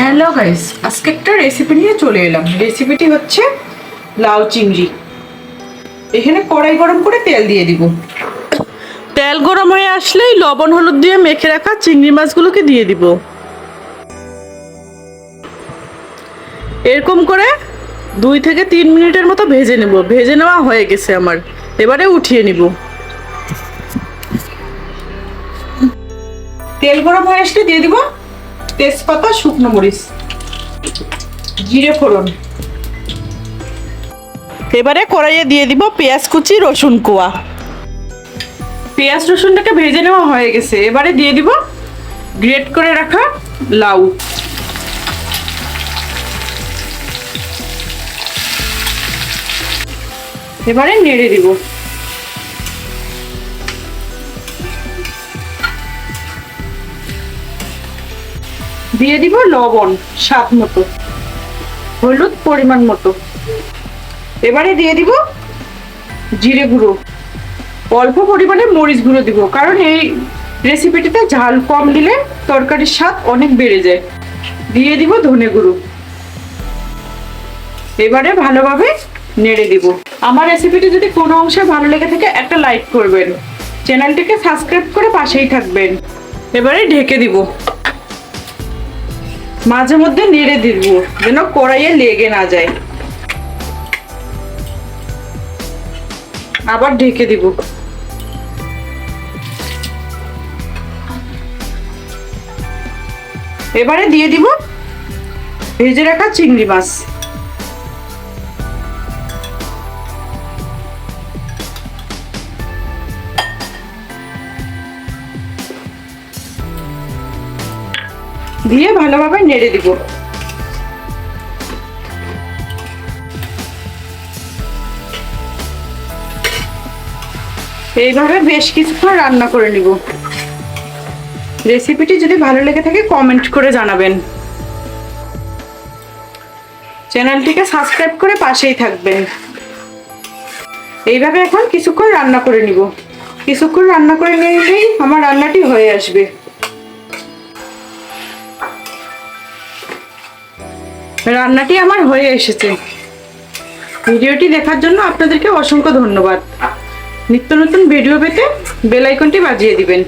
Hello guys আজকে একটা recipe নিয়ে চলে এলাম। রেসিপিটি হচ্ছে লাউ চিংড়ি। এখানে কড়াই গরম করে তেল দিয়ে দিব। তেল গরম হয়ে আসলেই লবণ হলুদ দিয়ে মেখে রাখা চিংড়ি মাছগুলোকে দিয়ে দিব। এরকম করে দুই থেকে তিন মিনিটের মতো ভেজে নেব। ভেজে নেওয়া হয়ে গেছে আমার। এবারে উঠিয়ে নিব। তেল গরম হয়ে আসলে দিয়ে দিব তেজপাতা, শুকনো মরিচ। জিরে ফোড়ন। এবারে কড়াইয়ে দিয়ে দিব পেঁয়াজ কুচি, রসুন কোয়া। পেঁয়াজ, রসুনটাকে ভেজে নেওয়া হয়ে গেছে। এবারে দিয়ে দিব গ্রেট করে রাখা লাউ। এবারে নেড়ে দিব। দিয়ে দিব লবণ, স্বাদ মতো, হলুদ পরিমাণ মতো। এবারে দিয়ে দিব জিরে গুঁড়ো। অল্প পরিমাণে মরিচ গুঁড়ো দিব, কারণ এই রেসিপিটিতে ঝাল কম দিলে তরকারির স্বাদ অনেক বেড়ে যায়। দিয়ে দিব ধনে গুঁড়ো। এবারে ভালোভাবে নেড়ে দিব। আমার রেসিপিটি যদি কোনো অংশে ভালো লেগে থাকে, একটা লাইক করবেন। চ্যানেলটিকে সাবস্ক্রাইব করে পাশেই থাকবেন। এবারে ঢেকে দিব। মাঝে মধ্যে নেড়ে দিব, যেন কড়াইয়ে লেগে না যায়। আবার ঢেকে দিব। এবারে দিয়ে দিব ভেজে রাখা চিংড়ি মাছ। দিয়ে ভালোভাবে নেড়ে দিব। এইভাবে বেশ কিছুক্ষণ রান্না করে নিব। রেসিপিটি যদি ভালো লেগে থাকে কমেন্ট করে জানাবেন। চ্যানেলটিকে সাবস্ক্রাইব করে পাশেই থাকবেন। এইভাবে এখন কিছুক্ষণ রান্না করে নিব। কিছুক্ষণ রান্না করে নিলেই আমার রান্নাটি হয়ে আসবে। রান্নাটি আমার হয়ে এসেছে। ভিডিওটি দেখার জন্য আপনাদেরকে অসংখ্য ধন্যবাদ। নিত্য নতুন ভিডিও পেতে বেলাইকনটি বাজিয়ে দিবেন।